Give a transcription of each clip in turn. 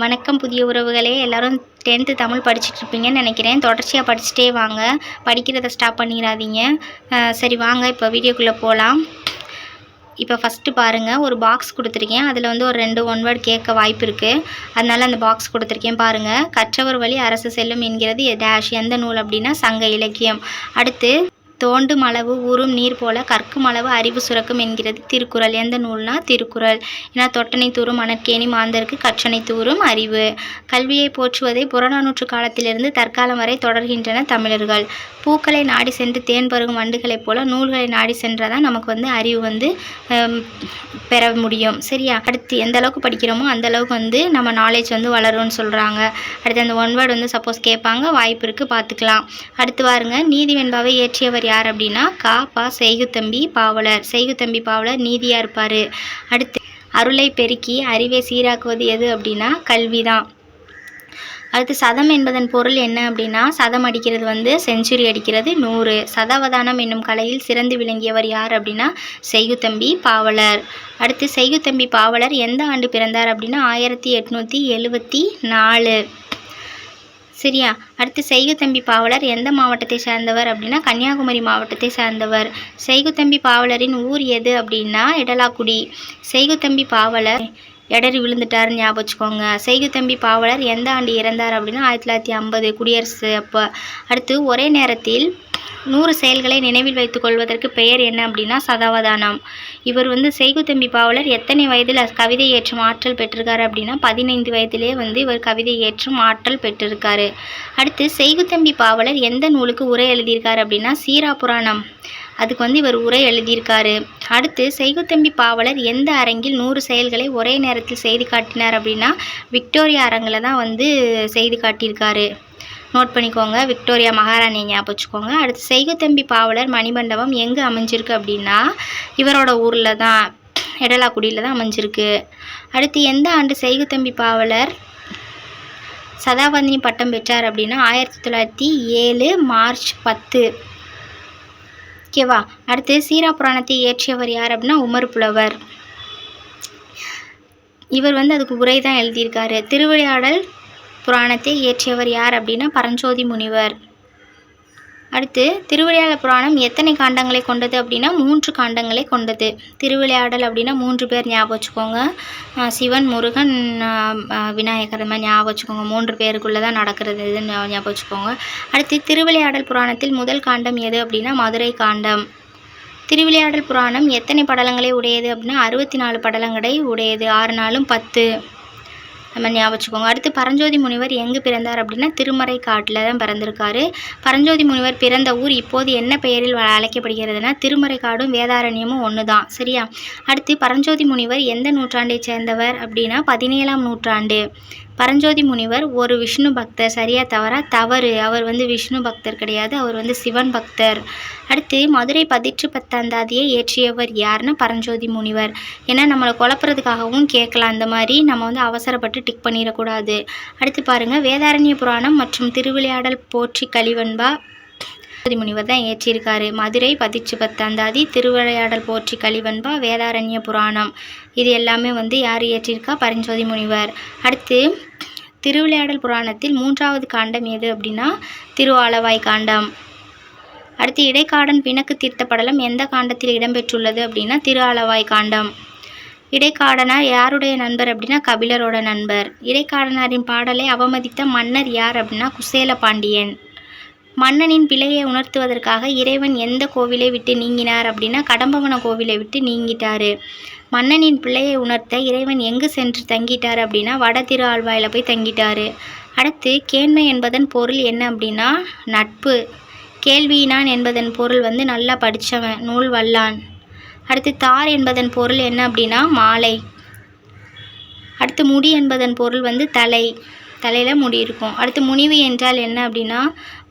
வணக்கம் புதிய உறவுகளே. எல்லாரும் டென்த்து தமிழ் படிச்சுட்டு இருப்பீங்கன்னு நினைக்கிறேன். தொடர்ச்சியாக படிச்சுட்டே வாங்க. படிக்கிறத ஸ்டாப் பண்ணிடாதீங்க. சரி வாங்க. இப்போ வீடியோக்குள்ளே போகலாம் இப்போ ஃபஸ்ட்டு பாருங்கள் ஒரு பாக்ஸ் கொடுத்துருக்கேன். அதில் வந்து ஒரு ரெண்டு ஒன் வேர்டு கேட்க வாய்ப்பு இருக்குது அதனால அந்த பாக்ஸ் கொடுத்துருக்கேன். பாருங்கள் கற்றவர் வழி அரசு செல்லும் என்கிறது டேஷ் எந்த நூல் அப்படின்னா சங்க இலக்கியம். அடுத்து தோண்டும் அளவு ஊறும் நீர் போல கற்கும் அளவு அறிவு சுரக்கும் என்கிறது திருக்குறள். எந்த நூல்னா திருக்குறள். ஏன்னா தொட்டனை தூறும் மணற்கேணி மாந்தருக்கு கற்றனை தூறும் அறிவு. கல்வியை போற்றுவதை புறநானூற்று காலத்திலிருந்து தற்காலம் வரை தொடர்கின்றன தமிழர்கள். பூக்களை நாடி சென்று தேன் பருகும் வண்டுகளைப் போல நூல்களை நாடி சென்றாதான் நமக்கு வந்து அறிவு வந்து பெற முடியும். சரியா? அடுத்து எந்த அளவுக்கு படிக்கிறோமோ அந்த அளவுக்கு வந்து நம்ம நாலேஜ் வந்து வளரும்னு சொல்கிறாங்க அடுத்து அந்த ஒன் வேர்டு வந்து சப்போஸ் கேட்பாங்க. வாய்ப்பு இருக்குது பார்த்துக்கலாம். அடுத்து பாருங்கள் நீதி வெண்பாவை இயற்றியவர் யார் அப்படின்னா? கா. பா. செய்குத்தம்பி பாவலர். செய்குத்தம்பி பாவலர் நீதியாக இருப்பார். அடுத்து அருளை பெருக்கி அறிவை சீராக்குவது எது அப்படின்னா? கல்வி தான் அடுத்து சதம் என்பதன் பொருள் என்ன அப்படின்னா? சதம் அடிக்கிறது வந்து செஞ்சுரி அடிக்கிறது நூறு. சதவதானம் என்னும் கலையில் சிறந்து விளங்கியவர் யார் அப்படின்னா? செய்குத்தம்பி பாவலர். அடுத்து செய்குத்தம்பி பாவலர் எந்த ஆண்டு பிறந்தார் அப்படின்னா? ஆயிரத்தி எட்நூற்றி எழுவத்தி நாலு. சரியா? அடுத்து செய்குத்தம்பி பாவலர் எந்த மாவட்டத்தை சேர்ந்தவர் அப்படின்னா கன்னியாகுமரி மாவட்டத்தை சேர்ந்தவர். செய்குத்தம்பி பாவலரின் ஊர் எது அப்படின்னா இடலாக்குடி செய்குத்தம்பி பாவலர் இடறி விழுந்துட்டாருன்னு ஞாபகம் வச்சுக்கோங்க. செய்குத்தம்பி பாவலர் எந்த ஆண்டு இறந்தார் அப்படின்னா ஆயிரத்தி தொள்ளாயிரத்தி ஐம்பது குடியரசு அப்போ. அடுத்து ஒரே நேரத்தில் நூறு செயல்களை நினைவில் வைத்துக் கொள்வதற்கு பெயர் என்ன அப்படின்னா சதாவதானம். இவர் வந்து செய்குத்தம்பி பாவலர் எத்தனை வயதில் கவிதை ஏற்றும் ஆற்றல் பெற்றிருக்காரு அப்படின்னா பதினைந்து வயதிலே வந்து இவர் கவிதை ஏற்றும் ஆற்றல் பெற்றிருக்காரு. அடுத்து செய்குத்தம்பி பாவலர் எந்த நூலுக்கு உரை எழுதியிருக்காரு அப்படின்னா சீரா புராணம் அதுக்கு வந்து இவர் உரை எழுதியிருக்காரு. அடுத்து செய்குத்தம்பி பாவலர் எந்த அரங்கில் நூறு செயல்களை ஒரே நேரத்தில் செய்து காட்டினார் அப்படின்னா விக்டோரியா அரங்கில் தான் வந்து செய்து காட்டியிருக்காரு. நோட் பண்ணிக்கோங்க விக்டோரியா மகாராணி ஞாபகம் வச்சுக்கோங்க. அடுத்து செய்குத்தம்பி பாவலர் மணிமண்டபம் எங்கே அமைஞ்சிருக்கு அப்படின்னா இவரோட ஊரில் தான் எடலாக்குடியில் தான் அமைஞ்சிருக்கு. அடுத்து எந்த ஆண்டு செய்குத்தம்பி பாவலர் சதாபந்தினி பட்டம் பெற்றார் அப்படின்னா ஆயிரத்தி தொள்ளாயிரத்தி ஏழு மார்ச் பத்து. ஓகேவா அடுத்து சீரா புராணத்தை இயற்றியவர் யார் அப்படின்னா உமர் புலவர். இவர் வந்து அதுக்கு உரை தான் எழுதியிருக்காரு. திருவிளையாடல் புராணத்தை இயற்றியவர் யார் அப்படின்னா பரஞ்சோதி முனிவர். அடுத்து திருவிளையாடல் புராணம் எத்தனை காண்டங்களை கொண்டது அப்படின்னா மூன்று காண்டங்களை கொண்டது. திருவிளையாடல் அப்படின்னா மூன்று பேர் ஞாபகம் வச்சுக்கோங்க. சிவன் முருகன் விநாயகர் இந்த மாதிரி ஞாபகம் வச்சுக்கோங்க. மூன்று பேருக்குள்ளே தான் நடக்கிறது இதுன்னு ஞாபகம் வச்சுக்கோங்க. அடுத்து திருவிளையாடல் புராணத்தில் முதல் காண்டம் எது அப்படின்னா மதுரை காண்டம். திருவிளையாடல் புராணம் எத்தனை படலங்களை உடையது அப்படின்னா அறுபத்தி நாலு படலங்களை உடையது. ஆறு நாளும் பத்து. நம்ம ஞாபகம் வச்சுக்கோங்க அடுத்து பரஞ்சோதி முனிவர் எங்கு பிறந்தார் அப்படின்னா திருமறை காட்டில் தான் பிறந்திருக்காரு. பரஞ்சோதி முனிவர் பிறந்த ஊர் இப்போது என்ன பெயரில் அழைக்கப்படுகிறதுனா திருமறை காடும் வேதாரண்யமும் ஒன்று தான் சரியா? அடுத்து பரஞ்சோதி முனிவர் எந்த நூற்றாண்டைச் சேர்ந்தவர் அப்படின்னா பதினேழாம் நூற்றாண்டு. பரஞ்சோதி முனிவர் ஒரு விஷ்ணு பக்தர் சரியா தவறா? தவறு. அவர் வந்து விஷ்ணு பக்தர் கிடையாது. அவர் வந்து சிவன் பக்தர். அடுத்து மதுரை பதிற்று பத்தாந்தாதியை ஏற்றியவர் யாருன்னு பரஞ்சோதி முனிவர். ஏன்னா நம்மளை குழப்புறதுக்காகவும் கேட்கலாம். அந்த மாதிரி நம்ம வந்து அவசரப்பட்டு டிக் பண்ணிடக்கூடாது. அடுத்து பாருங்கள் வேதாரண்ய புராணம் மற்றும் திருவிளையாடல் போற்றி கலிவன்பா முனிவர் தான் ஏற்றியிருக்காரு மதுரை பதிச்சு பத்தாந்தாதி திருவிளையாடல் போற்றி கலிவன்பா வேதாரண்ய புராணம். இது எல்லாமே வந்து யார் ஏற்றியிருக்கா பரஞ்சோதி முனிவர். அடுத்து திருவிளையாடல் புராணத்தில் மூன்றாவது காண்டம் எது அப்படின்னா திருவாலவாய் காண்டம். அடுத்து இடைக்காடன் பிணக்கு தீர்த்த படலம் எந்த காண்டத்தில் இடம்பெற்றுள்ளது அப்படின்னா திரு ஆலவாய் காண்டம். இடைக்காடனார் யாருடைய நண்பர் அப்படின்னா கபிலரோட நண்பர். இடைக்காடனாரின் பாடலை அவமதித்த மன்னர் யார் அப்படின்னா குசேல பாண்டியன் மன்னனின் பிழையை உணர்த்துவதற்காக இறைவன் எந்த கோவிலை விட்டு நீங்கினார் அப்படின்னா கடம்பவன கோவிலை விட்டு நீங்கிட்டார். மன்னனின் பிள்ளையை உணர்த்த இறைவன் எங்கு சென்று தங்கிட்டார் அப்படின்னா வட திரு ஆழ்வாயில் போய் தங்கிட்டார். அடுத்து கேண்மை என்பதன் பொருள் என்ன அப்படின்னா நட்பு. கேள்வியினான் என்பதன் பொருள் வந்து நல்லா படித்தவன் நூல் வல்லான். அடுத்து தார் என்பதன் பொருள் என்ன அப்படின்னா மாலை. அடுத்து முடி என்பதன் பொருள் வந்து தலை. தலையில் முடி இருக்கும். அடுத்து முனிவு என்றால் என்ன அப்படின்னா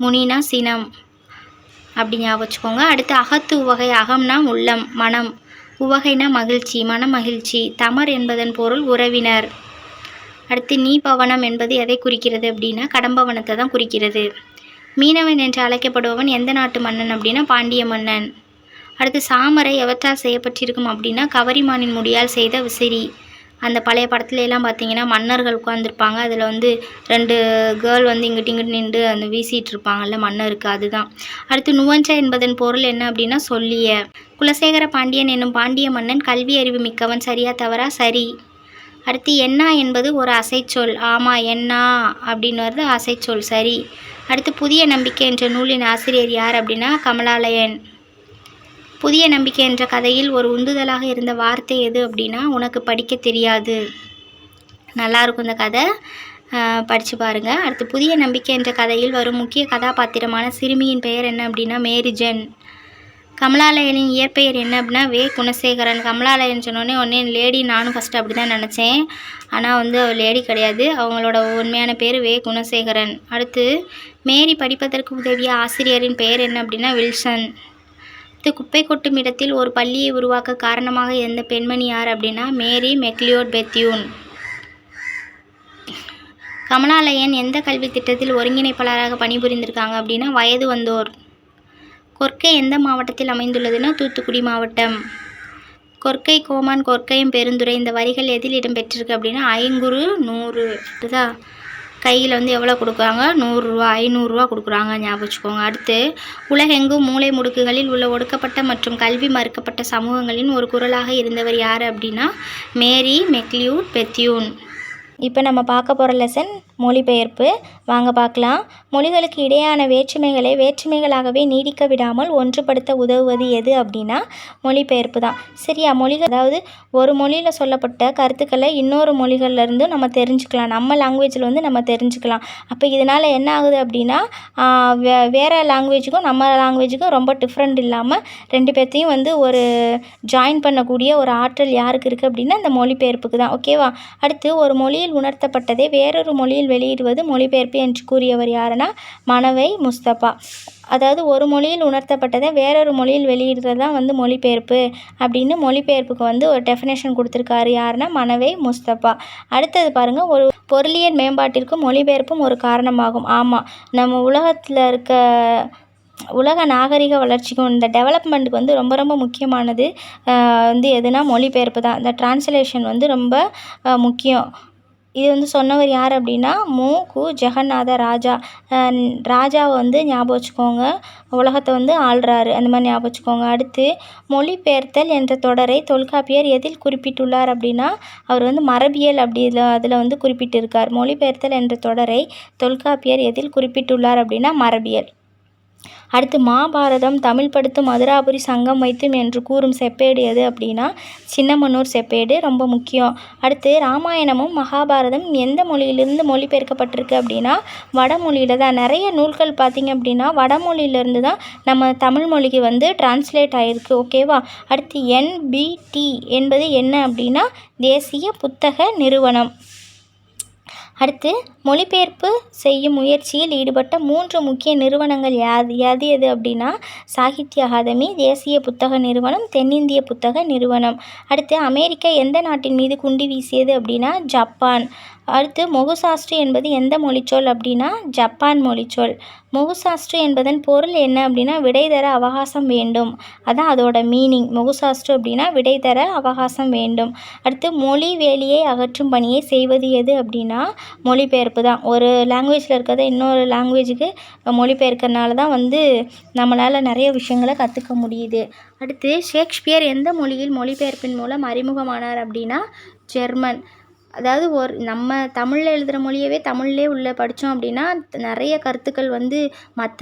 முனினா சினம். அப்படி ஞாபகம் வச்சுக்கோங்க. அடுத்து அகத்து உவகை அகம்னா உள்ளம் மனம். உவகைனா மகிழ்ச்சி மன மகிழ்ச்சி. தமர் என்பதன் பொருள் உறவினர். அடுத்து நீ பவனம் என்பது எதை குறிக்கிறது அப்படின்னா கடம்பவனத்தை தான் குறிக்கிறது. மீனவன் என்று அழைக்கப்படுபவன் எந்த நாட்டு மன்னன் அப்படின்னா பாண்டிய மன்னன். அடுத்து சாமரை எவற்றால் செய்யப்பட்டிருக்கும் அப்படின்னா கவரிமானின் முடியால் செய்த விசிறி. அந்த பழைய படத்துலலாம் பார்த்தீங்கன்னா மன்னர்கள் உட்காந்துருப்பாங்க அதில் வந்து ரெண்டு கேர்ள் வந்து இங்கிட்டு இங்கிட்டு நின்று அந்த வீசிகிட்டு இருப்பாங்கல்ல மன்னருக்கு அதுதான். அடுத்து நுவஞ்ச என்பதன் பொருள் என்ன அப்படின்னா சொல்லிய. குலசேகர பாண்டியன் என்னும் பாண்டிய மன்னன் கல்வி அறிவு மிக்கவன் சரியா தவறா? சரி. அடுத்து என்னா என்பது ஒரு அசைச்சொல். ஆமாம் என்னா அப்படின்னு வருது அசைச்சொல். சரி. அடுத்து புதிய நம்பிக்கை என்ற நூலின் ஆசிரியர் யார் அப்படின்னா கமலாலயன். புதிய நம்பிக்கை என்ற கதையில் ஒரு உந்துதலாக இருந்த வார்த்தை எது அப்படின்னா உனக்கு படிக்க தெரியாது. நல்லாயிருக்கும் இந்த கதை. படித்து பாருங்கள் அடுத்து புதிய நம்பிக்கை என்ற கதையில் வரும் முக்கிய கதாபாத்திரமான சிறுமியின் பெயர் என்ன அப்படின்னா மேரிஜன் கமலாலயனின் இயற்பெயர் என்ன அப்படின்னா வே. குணசேகரன். கமலாலயன் சொன்னோடனே ஒன்றே லேடி நானும் ஃபஸ்ட்டு அப்படி தான் நினச்சேன். ஆனால் வந்து அவள் லேடி கிடையாது. அவங்களோட உண்மையான பேர் வே. குணசேகரன். அடுத்து மேரி படிப்பதற்கு உதவிய ஆசிரியரின் பெயர் என்ன அப்படின்னா வில்சன். அடுத்து குப்பை கொட்டும் இடத்தில் ஒரு பள்ளியை உருவாக்க காரணமாக இருந்த பெண்மணி யார் அப்படின்னா மேரி மெக்லியோட் பெத்யூன் கமலாலயன் எந்த கல்வி திட்டத்தில் ஒருங்கிணைப்பாளராக பணிபுரிந்திருக்காங்க அப்படின்னா வயது வந்தோர். கொர்க்கை எந்த மாவட்டத்தில் அமைந்துள்ளதுன்னா தூத்துக்குடி மாவட்டம். கொர்க்கை கோமான் கொர்க்கையும் பெருந்துறை இந்த வரிகள் எதில் இடம்பெற்றிருக்கு அப்படின்னா ஐங்குறு நூறு புரியுதா கையில் வந்து எவ்வளோ கொடுக்குறாங்க? நூறுரூவா ஐநூறுரூவா கொடுக்குறாங்க ஞாபகம் வச்சுக்கோங்க. அடுத்து உலகெங்கும் மூலை முடுக்குகளில் உள்ள ஒடுக்கப்பட்ட மற்றும் கல்வி மறுக்கப்பட்ட சமூகங்களின் ஒரு குரலாக இருந்தவர் யார் அப்படின்னா மேரி மெக்லியூட் பெத்யூன். இப்போ நம்ம பார்க்க போகிற லெசன் மொழிபெயர்ப்பு. வாங்க பார்க்கலாம். மொழிகளுக்கு இடையான வேற்றுமைகளை வேற்றுமைகளாகவே நீடிக்க விடாமல் ஒன்றுபடுத்த உதவுவது எது அப்படின்னா மொழிபெயர்ப்பு தான். சரியா? மொழிகள் அதாவது ஒரு மொழியில் சொல்லப்பட்ட கருத்துக்களை இன்னொரு மொழிகள்லேருந்து நம்ம தெரிஞ்சுக்கலாம். நம்ம லாங்குவேஜில் வந்து நம்ம தெரிஞ்சுக்கலாம். அப்போ இதனால் என்ன ஆகுது அப்படின்னா வே வேறு லாங்குவேஜுக்கும் நம்ம லாங்குவேஜுக்கும் ரொம்ப டிஃப்ரெண்ட் இல்லாமல் ரெண்டு பேர்த்தையும் வந்து ஒரு ஜாயின் பண்ணக்கூடிய ஒரு ஆற்றல் யாருக்கு இருக்குது அப்படின்னா இந்த மொழிபெயர்ப்புக்கு தான். ஓகேவா அடுத்து ஒரு மொழியில் உணர்த்தப்பட்டதே வேறொரு மொழியில் வெளியிடுவது மொழிபெயர்ப்பு என்று கூறியவர் யாருன்னா மனவை முஸ்தபா. அதாவது ஒரு மொழியில் உணர்த்தப்பட்டதை வேறொரு மொழியில் வெளியிடுறது தான் வந்து மொழிபெயர்ப்பு அப்படின்னு மொழிபெயர்ப்புக்கு வந்து ஒரு டெஃபினேஷன் கொடுத்துருக்காரு யாருன்னா மனவை முஸ்தபா. அடுத்தது பாருங்கள் ஒரு பொருளியல் மேம்பாட்டிற்கு மொழிபெயர்ப்பும் ஒரு காரணமாகும். ஆமாம் நம்ம உலகத்தில் இருக்க உலக நாகரிக வளர்ச்சிக்கும் இந்த டெவலப்மெண்ட்டுக்கு வந்து ரொம்ப ரொம்ப முக்கியமானது வந்து எதுனா மொழிபெயர்ப்பு தான். இந்த டிரான்ஸ்லேஷன் வந்து ரொம்ப முக்கியம். இது வந்து சொன்னவர் யார் அப்படின்னா மு. கு. ஜெகநாத ராஜா. ராஜாவை வந்து ஞாபகம் வச்சுக்கோங்க உலகத்தை வந்து ஆள்றாரு. அந்த மாதிரி ஞாபகம் வச்சுக்கோங்க. அடுத்து மொழிபெயர்த்தல் என்ற தொடரை தொல்காப்பியர் எதில் குறிப்பிட்டுள்ளார் அப்படின்னா அவர் வந்து மரபியல் அப்படி இதில் அதில் வந்து குறிப்பிட்டிருக்கார். மொழிபெயர்த்தல் என்ற தொடரை தொல்காப்பியர் எதில் குறிப்பிட்டுள்ளார் அப்படின்னா மரபியல். அடுத்து மாபாரதம் தமிழ் படுத்து மதுராபுரி சங்கம் வைத்தும் என்று கூறும் செப்பேடு எது அப்படின்னா சின்னமனூர் செப்பேடு ரொம்ப முக்கியம். அடுத்து ராமாயணமும் மகாபாரதம் எந்த மொழியிலிருந்து மொழிபெயர்க்கப்பட்டிருக்கு அப்படின்னா வடமொழியில் தான். நிறைய நூல்கள் பார்த்திங்க அப்படின்னா வடமொழியிலேருந்து தான் நம்ம தமிழ் மொழிக்கு வந்து டிரான்ஸ்லேட் ஆகிருக்கு ஓகேவா அடுத்து என்பிடி என்பது என்ன அப்படின்னா தேசிய புத்தக நிறுவனம். அடுத்து மொழிபெயர்ப்பு செய்யும் முயற்சியில் ஈடுபட்ட மூன்று முக்கிய நிறுவனங்கள் யாது எது எது அப்படின்னா சாகித்ய அகாதமி தேசிய புத்தக நிறுவனம் தென்னிந்திய புத்தக நிறுவனம். அடுத்து அமெரிக்கா எந்த நாட்டின் மீது குண்டு வீசியது அப்படின்னா ஜப்பான். அடுத்து மொகுசாஸ்ட்ரி என்பது எந்த மொழிச்சொல் அப்படின்னா ஜப்பான் மொழிச்சொல். மொகுசாஸ்ட்ரி என்பதன் பொருள் என்ன அப்படின்னா விடை தர அவகாசம் வேண்டும். அதான் அதோட மீனிங். மொகுசாஸ்ட்ரி அப்படின்னா விடை தர அவகாசம் வேண்டும். அடுத்து மொழி வேலியை அகற்றும் பணியை செய்வது எது அப்படின்னா மொழிபெயர்ப்பு. தான் ஒரு லாங்குவேஜில் இருக்கிறத இன்னொரு லாங்குவேஜுக்கு மொழிபெயர்க்கறனால தான் வந்து நம்மளால் நிறைய விஷயங்களை கற்றுக்க முடியுது. அடுத்து ஷேக்ஸ்பியர் எந்த மொழியில் மொழிபெயர்ப்பின் மூலம் அறிமுகமானார் அப்படின்னா ஜெர்மன். அதாவது ஒரு நம்ம தமிழில் எழுதுகிற மொழியவே தமிழ்லேயே உள்ள படித்தோம் அப்படின்னா நிறைய கருத்துக்கள் வந்து மற்ற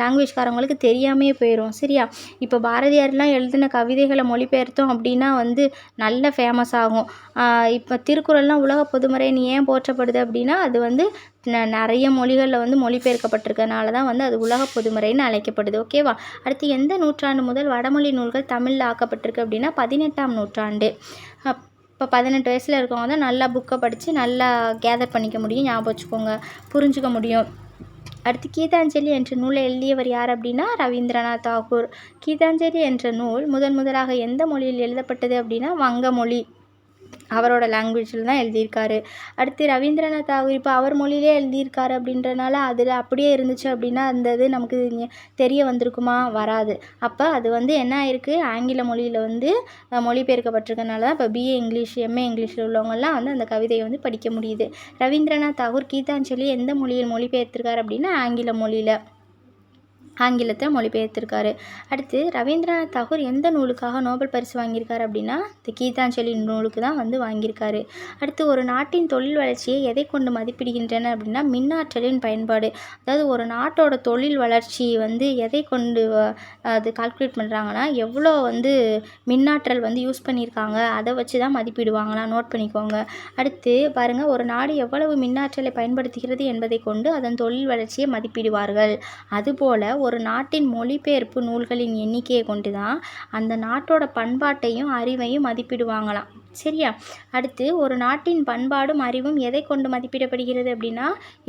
லாங்குவேஜ்காரங்களுக்கு தெரியாமையே போயிடும் சரியா? இப்போ பாரதியார்லாம் எழுதின கவிதைகளை மொழிபெயர்த்தோம் அப்படின்னா வந்து நல்ல ஃபேமஸ் ஆகும். இப்போ திருக்குறள்லாம் உலக பொதுமறைன்னு ஏன் போற்றப்படுது அப்படின்னா அது வந்து ந நிறைய மொழிகளில் வந்து மொழிபெயர்க்கப்பட்டிருக்கனால தான் வந்து அது உலக பொதுமறைன்னு அழைக்கப்படுது. ஓகேவா அடுத்து எந்த நூற்றாண்டு முதல் வடமொழி நூல்கள் தமிழில் ஆக்கப்பட்டிருக்கு அப்படின்னா பதினெட்டாம் நூற்றாண்டு. அப் இப்போ பதினெட்டு வயசில் இருக்கவங்க தான் நல்லா புக்கை படித்து நல்லா கேதர் பண்ணிக்க முடியும் ஞாபகம் வச்சுக்கோங்க புரிஞ்சுக்க முடியும். அடுத்து கீதாஞ்சலி என்ற நூலை எழுதியவர் யார் அப்படின்னா ரவீந்திரநாத் தாகூர். கீதாஞ்சலி என்ற நூல் முதன் முதலாக எந்த மொழியில் எழுதப்பட்டது அப்படின்னா வங்க மொழி அவரோட லாங்குவேஜில் தான் எழுதியிருக்காரு. அடுத்து ரவீந்திரநாத் தாகூர் இப்போ அவர் மொழியிலே எழுதியிருக்காரு அப்படின்றனால அதில் அப்படியே இருந்துச்சு அப்படின்னா அந்த இது நமக்கு தெரிய வந்திருக்குமா? வராது. அப்போ அது வந்து என்ன ஆயிருக்கு? ஆங்கில மொழியில் வந்து மொழிபெயர்க்கப்பட்டிருக்கனால தான் இப்போ பிஏ இங்கிலீஷ் எம்ஏ இங்கிலீஷில் உள்ளவங்கெல்லாம் வந்து அந்த கவிதையை வந்து படிக்க முடியுது. ரவீந்திரநாத் தாகூர் கீதாஞ்சலி எந்த மொழியில் மொழிபெயர்த்திருக்காரு அப்படின்னா ஆங்கில மொழியில். ஆங்கிலத்தை மொழிபெயர்த்திருக்காரு. அடுத்து ரவீந்திரநாத் தாகூர் எந்த நூலுக்காக நோபல் பரிசு வாங்கியிருக்காரு அப்படின்னா இந்த கீதாஞ்சலி நூலுக்கு தான் வந்து வாங்கியிருக்காரு. அடுத்து ஒரு நாட்டின் தொழில் வளர்ச்சியை எதை கொண்டு மதிப்பிடுகின்றன அப்படின்னா மின்னாற்றலின் பயன்பாடு. அதாவது ஒரு நாட்டோட தொழில் வளர்ச்சி வந்து எதை கொண்டு அது கால்குலேட் பண்ணுறாங்கன்னா எவ்வளோ வந்து மின்னாற்றல் வந்து யூஸ் பண்ணியிருக்காங்க அதை வச்சு தான் மதிப்பிடுவாங்களாம் நோட் பண்ணிக்கோங்க. அடுத்து பாருங்கள் ஒரு நாடு எவ்வளவு மின்னாற்றலை பயன்படுத்துகிறது என்பதை கொண்டு அதன் தொழில் வளர்ச்சியை மதிப்பிடுவார்கள். அதுபோல் ஒரு நாட்டின் மொழிபெயர்ப்பு நூல்களின் எண்ணிக்கையை கொண்டு தான் அந்த நாட்டோட பண்பாட்டையும் அறிவையும் மதிப்பிடுவாங்களாம். சரியா? அடுத்து ஒரு நாட்டின் பண்பாடும் அறிவும் எதை கொண்டு மதிப்பிடப்படுகிறது அப்படின்னா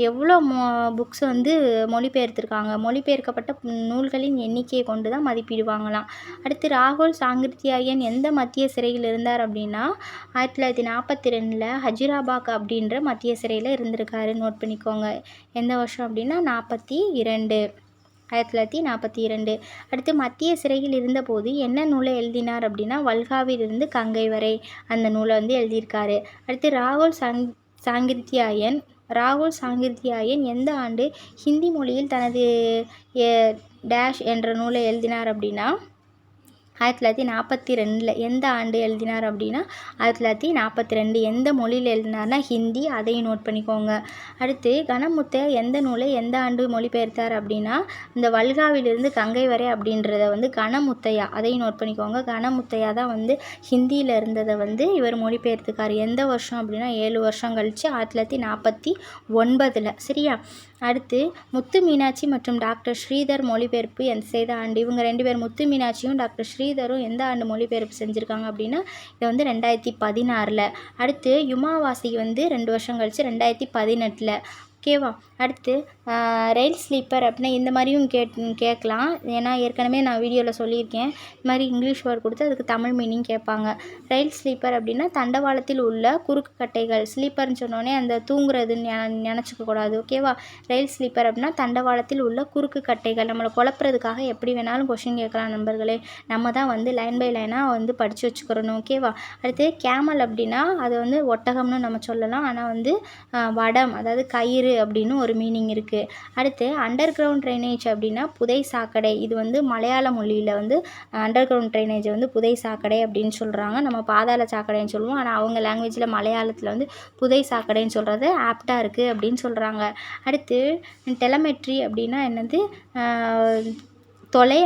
எவ்வளோ மொ புக்ஸ் வந்து மொழிபெயர்த்திருக்காங்க. மொழிபெயர்க்கப்பட்ட நூல்களின் எண்ணிக்கையை கொண்டு தான் மதிப்பிடுவாங்களாம். அடுத்து ராகுல் சாங்கிருத்தியாயன் எந்த மத்திய சிறையில் இருந்தார் அப்படின்னா ஆயிரத்தி தொள்ளாயிரத்தி நாற்பத்தி ரெண்டில் ஹஜிராபாக் அப்படின்ற மத்திய சிறையில் இருந்திருக்காரு. நோட் பண்ணிக்கோங்க. எந்த வருஷம் அப்படின்னா நாற்பத்தி இரண்டு. ஆயிரத்தி தொள்ளாயிரத்தி நாற்பத்தி இரண்டு. அடுத்து மத்திய சிறையில் இருந்தபோது என்ன நூலை எழுதினார் அப்படின்னா வல்காவிலிருந்து கங்கை வரை அந்த நூலை வந்து எழுதியிருக்காரு. அடுத்து ராகுல் சாங் சாங்கிருத்தியாயன் ராகுல் சாங்கிருத்தியாயன் எந்த ஆண்டு ஹிந்தி மொழியில் தனது டேஷ் என்ற நூலை எழுதினார் அப்படின்னா ஆயிரத்தி தொள்ளாயிரத்தி நாற்பத்தி ரெண்டில் எந்த ஆண்டு எழுதினார் அப்படின்னா? ஆயிரத்தி தொள்ளாயிரத்தி நாற்பத்தி ரெண்டு. எந்த மொழியில் எழுதினார்னா? ஹிந்தி. அதையும் நோட் பண்ணிக்கோங்க. அடுத்து கனமுத்தையா எந்த நூலை எந்த ஆண்டு மொழிபெயர்த்தார் அப்படின்னா? இந்த வல்காவிலிருந்து கங்கை வரை அப்படின்றத வந்து கனமுத்தையா அதையும் நோட் பண்ணிக்கோங்க. கனமுத்தையா தான் வந்து ஹிந்தியில் இருந்ததை வந்து இவர் மொழிபெயர்த்துக்கார். எந்த வருஷம் அப்படின்னா? ஏழு வருஷம் கழித்து ஆயிரத்தி தொள்ளாயிரத்தி நாற்பத்தி ஒன்பதில். சரியா? அடுத்து முத்து மீனாட்சி மற்றும் டாக்டர் ஸ்ரீதர் மொழிபெயர்ப்பு எந்த செய்த ஆண்டு. இவங்க ரெண்டு பேர் முத்து மீனாட்சியும் டாக்டர் ஸ்ரீதரும் எந்த ஆண்டு மொழிபெயர்ப்பு செஞ்சுருக்காங்க அப்படின்னா இது வந்து ரெண்டாயிரத்தி பதினாறில். அடுத்து யுமாவாசி வந்து ரெண்டு வருஷம் கழிச்சு ரெண்டாயிரத்தி பதினெட்டில். ஓகேவா. அடுத்து ரயில் ஸ்லீப்பர் அப்படின்னா இந்த மாதிரியும் கேட் கேட்கலாம். ஏன்னா ஏற்கனவே நான் வீடியோவில் சொல்லியிருக்கேன். இது மாதிரி இங்கிலீஷ் வேர்ட் கொடுத்து அதுக்கு தமிழ் மீனிங் கேட்பாங்க. ரயில் ஸ்லீப்பர் அப்படின்னா தண்டவாளத்தில் உள்ள குறுக்கு கட்டைகள். ஸ்லீப்பர்னு சொன்னோடனே அந்த தூங்குறதுன்னு நினச்சிக்க கூடாது. ஓகேவா? ரயில் ஸ்லீப்பர் அப்படின்னா தண்டவாளத்தில் உள்ள குறுக்கு கட்டைகள். நம்மளை குழப்புறதுக்காக எப்படி வேணாலும் கொஷின் கேட்கலாம் நண்பர்களே. நம்ம தான் வந்து லைன் பை லைனாக வந்து படித்து வச்சுக்கிறணும். ஓகேவா? அடுத்து கேமல் அப்படின்னா அது வந்து ஒட்டகம்னு நம்ம சொல்லலாம். ஆனால் வந்து வடம் அதாவது கயிறு அப்படின்னு ஒரு மீனிங் இருக்குது அடுத்து அண்டர் கிரவுண்ட் ட்ரைனேஜ் அப்படின்னா புதை சாக்கடை. இது வந்து மலையாள மொழியில் வந்து அண்டர் கிரவுண்ட் ட்ரைனேஜ் வந்து புதை சாக்கடை அப்படின்னு சொல்கிறாங்க நம்ம பாதாள சாக்கடைன்னு சொல்லுவோம். ஆனால் அவங்க லாங்குவேஜில் மலையாளத்தில் வந்து புதை சாக்கடைன்னு சொல்கிறது ஆப்டாக இருக்குது அப்படின்னு சொல்கிறாங்க அடுத்து டெலமெட்ரி அப்படின்னா என்னது? தொலை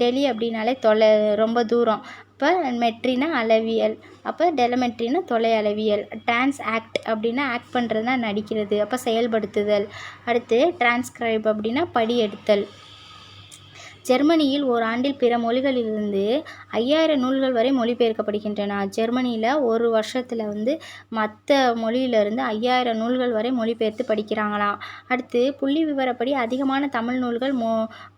டெல்லி அப்படின்னாலே தொலை ரொம்ப தூரம். இப்போ மெட்ரினா அளவியல் அப்போ டெலமெட்ரினா தொலை அளவியல் டான்ஸ் ஆக்ட் அப்படின்னா ஆக்ட் பண்ணுறதுனா நடிக்கிறது அப்போ செயல்படுத்துதல் அடுத்து டிரான்ஸ்கிரைப் அப்படின்னா படி ஜெர்மனியில் ஜெர்மனியில் ஓராண்டில் பிற மொழிகளிலிருந்து ஐயாயிரம் நூல்கள் வரை மொழிபெயர்க்கப்படுகின்றன. ஜெர்மனியில் ஒரு வருஷத்தில் வந்து மற்ற மொழியிலிருந்து ஐயாயிரம் நூல்கள் வரை மொழிபெயர்த்து படிக்கிறாங்களாம் அடுத்து புள்ளி விவரப்படி அதிகமான தமிழ் நூல்கள் மொ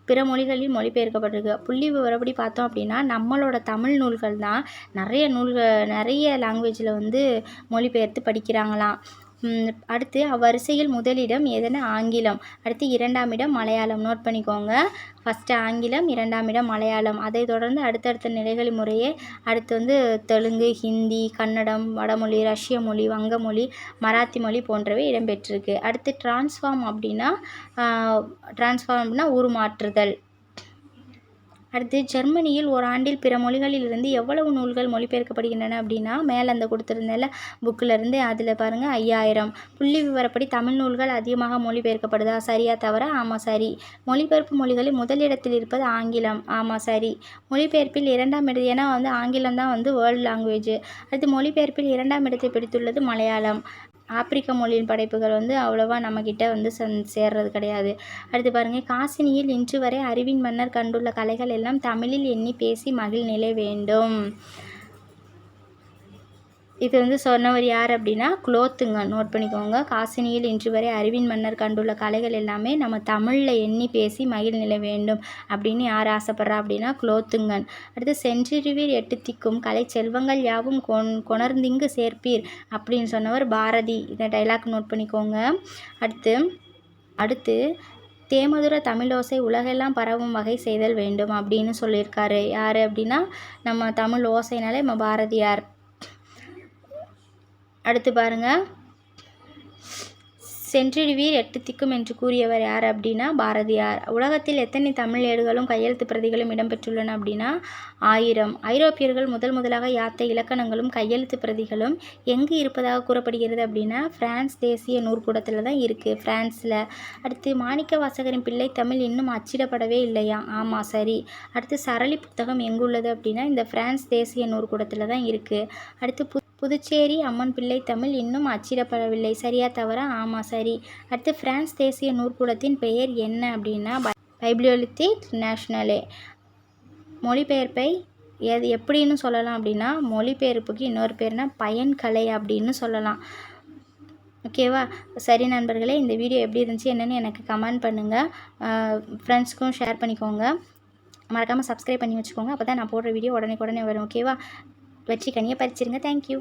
பிற மொழிகளில் மொழிபெயர்க்கப்பட்டிருக்கு. புள்ளி விவரப்படி பார்த்தோம் அப்படின்னா நம்மளோட தமிழ் நூல்கள் தான் நிறைய நூல்கள் நிறைய லாங்குவேஜில் வந்து மொழிபெயர்த்து படிக்கிறாங்களாம். அடுத்து அவ்வரிசையில் முதலிடம் எதுனா? ஆங்கிலம். அடுத்து இரண்டாம் இடம் மலையாளம். நோட் பண்ணிக்கோங்க. ஃபஸ்ட்டு ஆங்கிலம் இரண்டாம் இடம் மலையாளம். அதை தொடர்ந்து அடுத்தடுத்த நிலைகள் முறையே அடுத்து வந்து தெலுங்கு ஹிந்தி கன்னடம் வடமொழி ரஷ்ய மொழி வங்க மொழி மராத்தி மொழி போன்றவை இடம்பெற்றிருக்கு. அடுத்து டிரான்ஸ்ஃபார்ம் அப்படின்னா டிரான்ஸ்ஃபார்ம் அப்படின்னா உருமாற்றுதல். அடுத்து ஜெர்மனியில் ஒரு ஆண்டில் பிற மொழிகளிலிருந்து எவ்வளவு நூல்கள் மொழிபெயர்க்கப்படுகின்றன அப்படின்னா மேலே அந்த கொடுத்துருந்தேன்ல புக்கில் இருந்து அதில் பாருங்கள் ஐயாயிரம். புள்ளி விவரப்படி தமிழ் நூல்கள் அதிகமாக மொழிபெயர்க்கப்படுதா? சரியா தவிர ஆமாம் சரி. மொழிபெயர்ப்பு மொழிகளில் முதலிடத்தில் இருப்பது ஆங்கிலம். ஆமாம் சரி. மொழிபெயர்ப்பில் இரண்டாம் இடம் ஏன்னா வந்து ஆங்கிலம் தான் வந்து வேர்ல்டு லாங்குவேஜ் அடுத்து மொழிபெயர்ப்பில் இரண்டாம் இடத்தை பிடித்துள்ளது மலையாளம். ஆப்பிரிக்க மொழியின் படைப்புகள் வந்து அவ்வளோவா நம்மக்கிட்ட வந்து சந் சேர்றது கிடையாது. அடுத்து பாருங்கள் காசினியில் இன்று வரை அறிவின் மன்னர் கண்டுள்ள கலைகள் எல்லாம் தமிழில் எண்ணி பேசி மகிழ் நிலை வேண்டும். இது வந்து சொன்னவர் யார் அப்படின்னா குலோத்துங்க. நோட் பண்ணிக்கோங்க. காசினியில் இன்று வரை அறிவின் மன்னர் கண்டுள்ள கலைகள் எல்லாமே நம்ம தமிழில் எண்ணி பேசி மகிழ்நிலை வேண்டும் அப்படின்னு யார் ஆசைப்பட்றா அப்படின்னா குலோத்துங்கன். அடுத்து சென்றிருவீர் எட்டு திக்கும் கலை செல்வங்கள் யாவும் கொன் கொணர்ந்திங்கு சேர்ப்பீர் அப்படின்னு சொன்னவர் பாரதி. இந்த டைலாக் நோட் பண்ணிக்கோங்க. அடுத்து அடுத்து தேமதுர தமிழோசை உலகெல்லாம் பரவும் வகை செய்தல் வேண்டும் அப்படின்னு சொல்லியிருக்காரு. யார் அப்படின்னா நம்ம தமிழ் ஓசைனாலே நம்ம பாரதியார். அடுத்து பாருங்கள் சென்றிடுவீர் எட்டு திக்கும் என்று கூறியவர் யார் அப்படின்னா பாரதியார். உலகத்தில் எத்தனை தமிழ் ஏடுகளும் கையெழுத்து பிரதிகளும் இடம்பெற்றுள்ளன அப்படின்னா ஆயிரம். ஐரோப்பியர்கள் முதல் முதலாக யாத்த இலக்கணங்களும் கையெழுத்து பிரதிகளும் எங்கு இருப்பதாக கூறப்படுகிறது அப்படின்னா பிரான்ஸ் தேசிய நூற்கூடத்தில் தான் இருக்குது ஃப்ரான்ஸில் அடுத்து மாணிக்க வாசகரின் பிள்ளை தமிழ் இன்னும் அச்சிடப்படவே இல்லையா? ஆமாம் சரி. அடுத்து சரளி புத்தகம் எங்குள்ளது அப்படின்னா இந்த பிரான்ஸ் தேசிய நூற்கூடத்தில் தான் இருக்குது அடுத்து புதுச்சேரி அம்மன் பிள்ளை தமிழ் இன்னும் அச்சிடப்படவில்லை. சரியா தவறா? ஆமாம் சரி. அடுத்து பிரான்ஸ் தேசிய நூற்குலத்தின் பெயர் என்ன அப்படின்னா பைபிளியோலித்திக் நேஷ்னலே. மொழிபெயர்ப்பை எது எப்படின்னு சொல்லலாம் அப்படின்னா மொழிபெயர்ப்புக்கு இன்னொரு பேர்னா பயன்கலை அப்படின்னு சொல்லலாம். ஓகேவா? சரி நண்பர்களே இந்த வீடியோ எப்படி இருந்துச்சு என்னென்னு எனக்கு கமெண்ட் பண்ணுங்கள் ஃப்ரெண்ட்ஸ்க்கும் ஷேர் பண்ணிக்கோங்க. மறக்காமல் சப்ஸ்கிரைப் பண்ணி வச்சுக்கோங்க. அப்போ தான் நான் போடுற வீடியோ உடனே உடனே வரும். ஓகேவா? வெற்றி கனியை பறிச்சிருங்க தேங்க்யூ